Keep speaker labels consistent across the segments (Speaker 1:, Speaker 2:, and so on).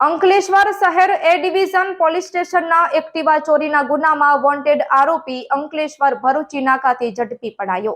Speaker 1: અંકલેશ્વર શહેર એ division police સ્ટેશનના Activa ચોરીના ગુનામાં વોન્ટેડ આરોપી અંકલેશ્વર ભરૂચી નાકાથી ઝડપી પડાયો.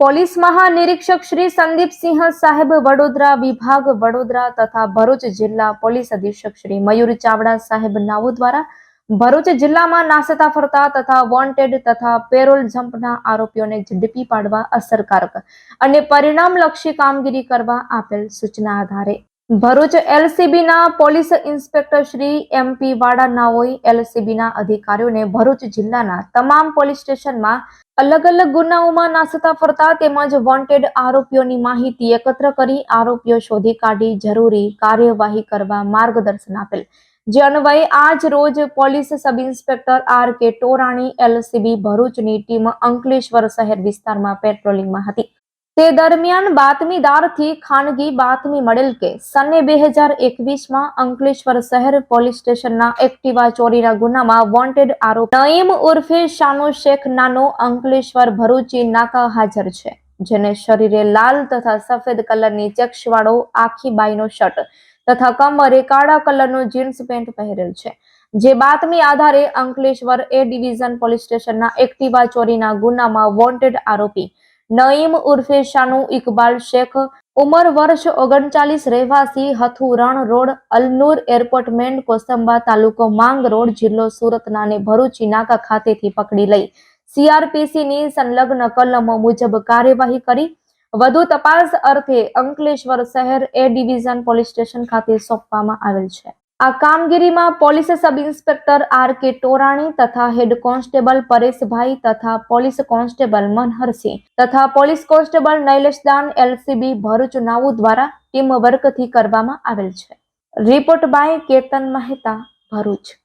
Speaker 1: પોલીસ મહાનિરીક્ષક શ્રી સંદીપસિંહ સાહેબ વડોદરા વિભાગ વડોદરા તથા ભરૂચ જિલ્લા પોલીસ અધિક્ષક શ્રી મયુર ચાવડા સાહેબ નાઓ દ્વારા ભરૂચ જિલ્લામાં નાસતા ફરતા તથા વોન્ટેડ તથા પેરોલ જમ્પના આરોપીઓને ઝડપી પાડવા અસરકારક અને પરિણામલક્ષી કામગીરી કરવા આપેલ સૂચના આધારે Bharuch એલસીબીના police inspector Shri MP Vada નાઓએ એલસીબીના અધિકારીઓને ભરૂચ જિલ્લાના તમામ પોલીસ સ્ટેશનમાં અલગ અલગ ગુનાઓમાં નાસતા ફરતા તેમજ વોન્ટેડ આરોપીઓની માહિતી એકત્ર કરી આરોપીઓ શોધી કાઢી જરૂરી કાર્યવાહી કરવા માર્ગદર્શન આપેલ. જે અન્વયે આજ રોજ police sub inspector R K Torani LCB ભરૂચની ટીમ અંકલેશ્વર શહેર વિસ્તારમાં પેટ્રોલિંગમાં હતી. તે દરમિયાન બાતમીદારથી ખાનગી બાતમી મળેલ કે સને બે હજાર એકવીસમાં અંકલેશ્વર શહેર પોલીસ સ્ટેશનના એક્ટિવા ચોરીના ગુનામાં વોન્ટેડ આરોપ નઈમ ઉર્ફે શાનુ શેખ નાનો અંકલેશ્વર ભરૂચી નાકા હાજર છે, જેને શરીરે લાલ તથા સફેદ કલરની ચેક્સવાળો આખી બાઈનો શર્ટ તથા કમરે કાળા કલરનો જીન્સ પેન્ટ પહેરેલ છે. જે બાતમી આધારે અંકલેશ્વર એ ડિવિઝન પોલીસ સ્ટેશનના એક્ટિવા ચોરીના ગુનામાં વોન્ટેડ આરોપી નઈમ ઉર્ફે શાનુ ઇકબાલ શેખ, ઉંમર વર્ષ ઓગણચાલીસ રહેવાસી હથુરણ રોડ, અલનૂર એરપોર્ટ મેન, કોસંબા તાલુકો માંગ રોડ, જિલ્લો સુરતના ને ભરૂચી નાકા ખાતેથી પકડી લઈ. સીઆરપીસીની સંલગ્ન કલમો મુજબ કાર્યવાહી કરી. વધુ તપાસ અર્થે અંકલેશ્વર શહેર એ ડિવિઝન પોલીસ સ્ટેશન ખાતે સોંપવામાં આવેલ છે. આ કામગીરીમાં police sub inspector R K Torani તથા હેડ કોન્સ્ટેબલ પરેશભાઈ તથા પોલીસ કોન્સ્ટેબલ મનહરસિંહ તથા police constable Naileshdan LCB Bharuch નાવુ દ્વારા ટીમ વર્કથી કરવામાં આવેલ છે. Report by Ketan Mehta, Bharuch.